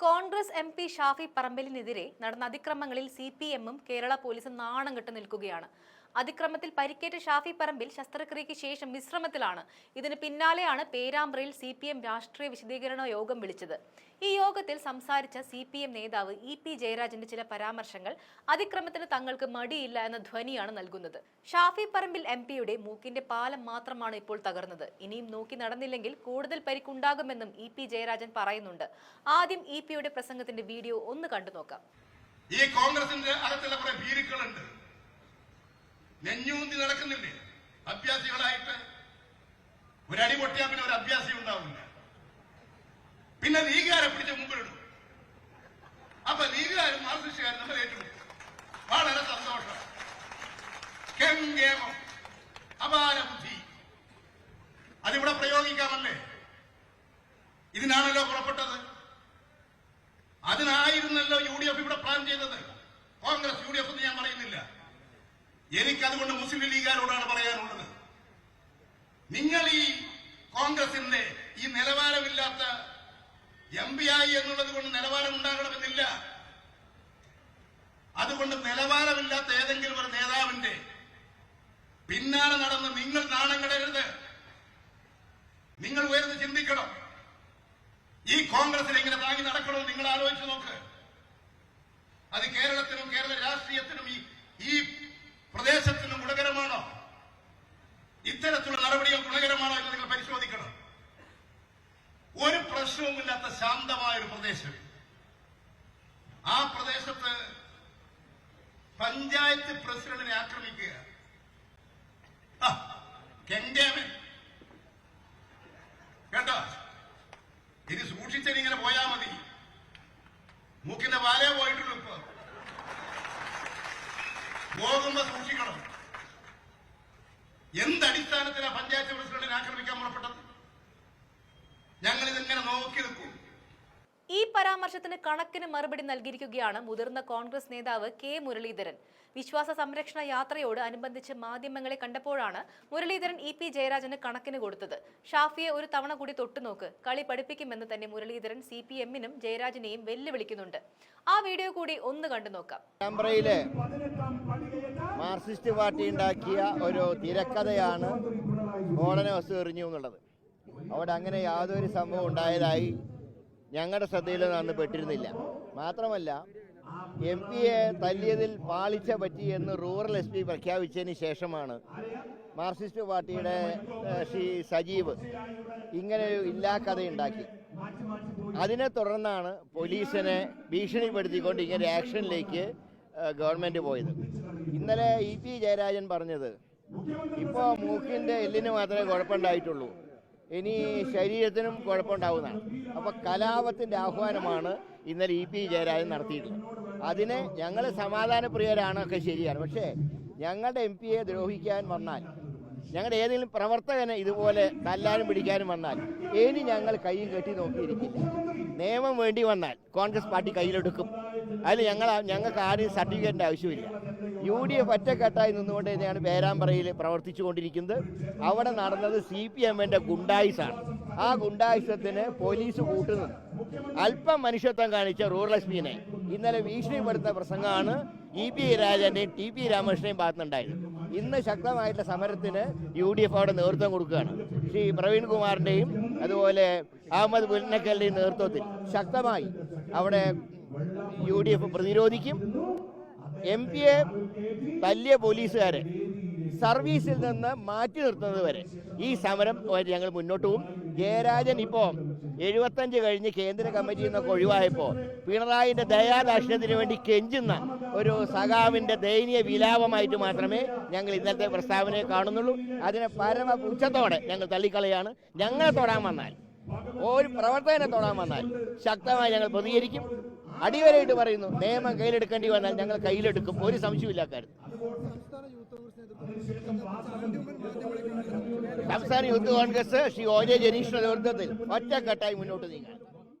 Congress M P Shafi പറമ്പലിനെതിരെ നടന്ന അതിക്രമങ്ങളിൽ സി പി എമ്മും കേരള പോലീസും നാണം കെട്ട് നിൽക്കുകയാണ്. അതിക്രമത്തിൽ പരിക്കേറ്റ ഷാഫി പറമ്പിൽ ശസ്ത്രക്രിയയ്ക്ക് ശേഷം വിശ്രമത്തിലാണ്. ഇതിന് പിന്നാലെയാണ് പേരാമ്പ്രയിൽ സി പി എം രാഷ്ട്രീയ വിശദീകരണ യോഗം വിളിച്ചത്. ഈ യോഗത്തിൽ സംസാരിച്ച സി പി എം നേതാവ് ഇ പി ജയരാജന്റെ ചില പരാമർശങ്ങൾ അതിക്രമത്തിന് തങ്ങൾക്ക് മടിയില്ല എന്ന ധ്വനിയാണ് നൽകുന്നത്. ഷാഫി പറമ്പിൽ എം പിയുടെ മൂക്കിന്റെ പാലം മാത്രമാണ് ഇപ്പോൾ തകർന്നത്. ഇനിയും നോക്കി നടന്നില്ലെങ്കിൽ കൂടുതൽ പരിക്കുണ്ടാകുമെന്നും ഇ പി ജയരാജൻ പറയുന്നുണ്ട്. ആദ്യം ഇ പിയുടെ പ്രസംഗത്തിന്റെ വീഡിയോ ഒന്ന് കണ്ടു നോക്കാം ഈ കോൺഗ്രസിന്റെ അകത്തുള്ള കുറെ ഭീരുക്കളുണ്ട്. നെഞ്ഞൂന്തി നടക്കുന്നില്ലേ? അഭ്യാസികളായിട്ട്. ഒരടി പൊട്ടിയാൽ പിന്നെ ഒരു അഭ്യാസി ഉണ്ടാവില്ല. പിന്നെ ലീഗുകാരെ പിടിച്ച് മുമ്പിലിടും. അപ്പൊ ലീഗുകാരും മാർക്സിസ്റ്റുകാരും നമ്മൾ ഏറ്റെടുക്കും വളരെ സന്തോഷം. കെങ്കേമം അപാര ബുദ്ധി. അതിവിടെ പ്രയോഗിക്കാമല്ലേ? ഇതിനാണല്ലോ പുറപ്പെട്ടത് അതിനായിരുന്നല്ലോ യു ഡി എഫ് ഇവിടെ പ്ലാൻ ചെയ്തത് കോൺഗ്രസ് യു ഡി എഫ് എന്ന് ഞാൻ പറയുന്നില്ല എനിക്കതുകൊണ്ട് മുസ്ലിം ലീഗുകാരോടാണ് പറയാനുള്ളത്. നിങ്ങൾ ഈ കോൺഗ്രസിന്റെ ഈ നിലവാരമില്ലാത്ത എം പി ആയി എന്നുള്ളത് കൊണ്ട് നിലവാരം ഉണ്ടാകണമെന്നില്ല അതുകൊണ്ട് നിലവാരമില്ലാത്ത ഏതെങ്കിലും ഒരു നേതാവിന്റെ പിന്നാലെ നടന്ന് നിങ്ങൾ നാണം കിടരുത്. നിങ്ങൾ ഉയർന്ന് ചിന്തിക്കണം. ഈ കോൺഗ്രസിൽ ഇങ്ങനെ താങ്ങി നടക്കണമെന്ന് നിങ്ങൾ ആലോചിച്ചു നോക്ക്. അത് കേരളത്തിനും കേരള രാഷ്ട്രീയത്തിനും ഈ ഈ പ്രദേശത്തിനും ഗുണകരമാണോ ഇത്തരത്തിലുള്ള നടപടികൾ ഗുണകരമാണോ എന്ന് നിങ്ങൾ പരിശോധിക്കണം ഒരു പ്രശ്നവുമില്ലാത്ത ശാന്തമായ ഒരു പ്രദേശം. ആ പ്രദേശത്ത് പഞ്ചായത്ത് പ്രസിഡന്റിനെ ആക്രമിക്കുക. കെങ്കേമൻ കേട്ടോ? ഇനി സൂക്ഷിച്ചിങ്ങനെ പോയാ മതി. മൂക്കിന്റെ വാലേ പോയിട്ടുള്ളൂ ഇപ്പൊ. പോകുമ്പോ സൂക്ഷിക്കണം. എന്തടിസ്ഥാനത്തിലാ പഞ്ചായത്ത് പ്രസിഡന്റിനെ ആക്രമിക്കാൻ പുറപ്പെട്ടത് ഞങ്ങൾ ഇതിങ്ങനെ നോക്കി നിൽക്കും ഈ പരാമർശത്തിന് കണക്കിന് മറുപടി നൽകിയിരിക്കുകയാണ് മുതിർന്ന കോൺഗ്രസ് നേതാവ് കെ മുരളീധരൻ. വിശ്വാസ സംരക്ഷണ യാത്രയോട് അനുബന്ധിച്ച് മാധ്യമങ്ങളെ കണ്ടപ്പോഴാണ് മുരളീധരൻ ഇ പി ജയരാജന് കണക്കിന് കൊടുത്തത്. ഷാഫിയെ ഒരു തവണ കൂടി തൊട്ടുനോക്ക് കളി പഠിപ്പിക്കുമെന്ന് തന്നെ മുരളീധരൻ സി പി എമ്മിനും ജയരാജനെയും വെല്ലുവിളിക്കുന്നുണ്ട്. ആ വീഡിയോ കൂടി ഒന്ന് കണ്ടു നോക്കാം. ഒരു തിരക്കഥയാണ് അവിടെ അങ്ങനെ യാതൊരു സംഭവം ഉണ്ടായതായി ഞങ്ങളുടെ ശ്രദ്ധയിലൊന്നും അന്ന് പെട്ടിരുന്നില്ല. മാത്രമല്ല എം പിയെ തല്ലിയതിൽ പാളിച്ച പറ്റി എന്ന് റൂറൽ എസ് പി പ്രഖ്യാപിച്ചതിന് ശേഷമാണ് മാർക്സിസ്റ്റ് പാർട്ടിയുടെ ശ്രീ സജീവ് ഇങ്ങനെ ഒരു അതിനെ തുടർന്നാണ് പോലീസിനെ ഭീഷണിപ്പെടുത്തിക്കൊണ്ട് ഇങ്ങനെ ആക്ഷനിലേക്ക് ഗവൺമെന്റ് പോയത്. ഇന്നലെ ഇ പി ജയരാജൻ പറഞ്ഞത് ഇപ്പോൾ മൂക്കിന്റെ എല്ലിന് മാത്രമേ കുഴപ്പമുണ്ടായിട്ടുള്ളൂ. ഇനി ശരീരത്തിനും കുഴപ്പമുണ്ടാവുന്നതാണ്. അപ്പോൾ കലാപത്തിന്റെ ആഹ്വാനമാണ് ഇന്നലെ ഇ പി ജയരാജൻ നടത്തിയിട്ടുള്ളത്. അതിന് ഞങ്ങൾ സമാധാനപ്രിയരാണൊക്കെ ശരിയാണ്. പക്ഷേ ഞങ്ങളുടെ എം പിയെ ദ്രോഹിക്കാൻ വന്നാൽ ഞങ്ങളുടെ ഏതെങ്കിലും പ്രവർത്തകനെ ഇതുപോലെ തല്ലാനും പിടിക്കാനും വന്നാൽ ഇനി ഞങ്ങൾ കൈയും കെട്ടി നോക്കിയിരിക്കില്ല. നിയമം വേണ്ടി വന്നാൽ കോൺഗ്രസ് പാർട്ടി കയ്യിലെടുക്കും. അതിൽ ഞങ്ങൾ ഞങ്ങൾക്ക് ആരും സർട്ടിഫിക്കറ്റിന്റെ ആവശ്യമില്ല. യു ഡി എഫ് ഒറ്റക്കെട്ടായി നിന്നുകൊണ്ട് തന്നെയാണ് പേരാമ്പ്രയിൽ പ്രവർത്തിച്ചു കൊണ്ടിരിക്കുന്നത് അവിടെ നടന്നത് സി പി എമ്മിന്റെ ഗുണ്ടായിസാണ്. ആ ഗുണ്ടായിസത്തിന് പോലീസ് കൂട്ടുനിന്നു. അല്പം മനുഷ്യത്വം കാണിച്ച റൂറലക്ഷ്മീനെ ഇന്നലെ ഭീഷണിപ്പെടുത്തുന്ന പ്രസംഗമാണ് ഇ പി രാജന്റെയും ടി പി രാമകൃഷ്ണന്റെയും ഭാഗത്തുനിന്നുണ്ടായത്. ഇന്ന് ശക്തമായിട്ടുള്ള സമരത്തിന് യു ഡി എഫ് അവിടെ നേതൃത്വം കൊടുക്കുകയാണ്. ശ്രീ പ്രവീൺകുമാറിന്റെയും അതുപോലെ അഹമ്മദ് പുന്നക്കലിന്റെയും നേതൃത്വത്തിൽ ശക്തമായി അവിടെ യു ഡി എഫ് പ്രതിരോധിക്കും. എം പിയെ തല്ലിയ പോലീസുകാരെ സർവീസിൽ നിന്ന് മാറ്റി നിർത്തുന്നത് വരെ. ഈ സമരം ഞങ്ങൾ മുന്നോട്ട് പോകും. ജയരാജൻ ഇപ്പോൾ എഴുപത്തഞ്ച് കഴിഞ്ഞ് കേന്ദ്ര കമ്മിറ്റിയിൽ നിന്നൊക്കെ ഒഴിവായപ്പോൾ പിണറായിന്റെ ദയാദാക്ഷ്യത്തിന് വേണ്ടി കെഞ്ചുന്ന ഒരു സഖാവിന്റെ ദയനീയ വിലാപമായിട്ട് മാത്രമേ ഞങ്ങൾ ഇന്നത്തെ പ്രസ്താവനയെ കാണുന്നുള്ളൂ. അതിനെ പരമ ഉച്ചത്തോടെ ഞങ്ങൾ തള്ളിക്കളയാണ്. ഞങ്ങളെ തൊടാൻ വന്നാൽ ഒരു പ്രവർത്തകനെ തൊടാൻ വന്നാൽ ശക്തമായി ഞങ്ങൾ പ്രതികരിക്കും. അടിവരയിട്ട് പറയുന്നു നിയമം കയ്യിലെടുക്കേണ്ടി വന്നാൽ ഞങ്ങൾ കയ്യിലെടുക്കും. ഒരു സംശയമില്ല കാര്യം സംസ്ഥാന youth Congress Shri O J ജനീഷിന്റെ നേതൃത്വത്തിൽ ഒറ്റക്കെട്ടായി മുന്നോട്ട് നീങ്ങാം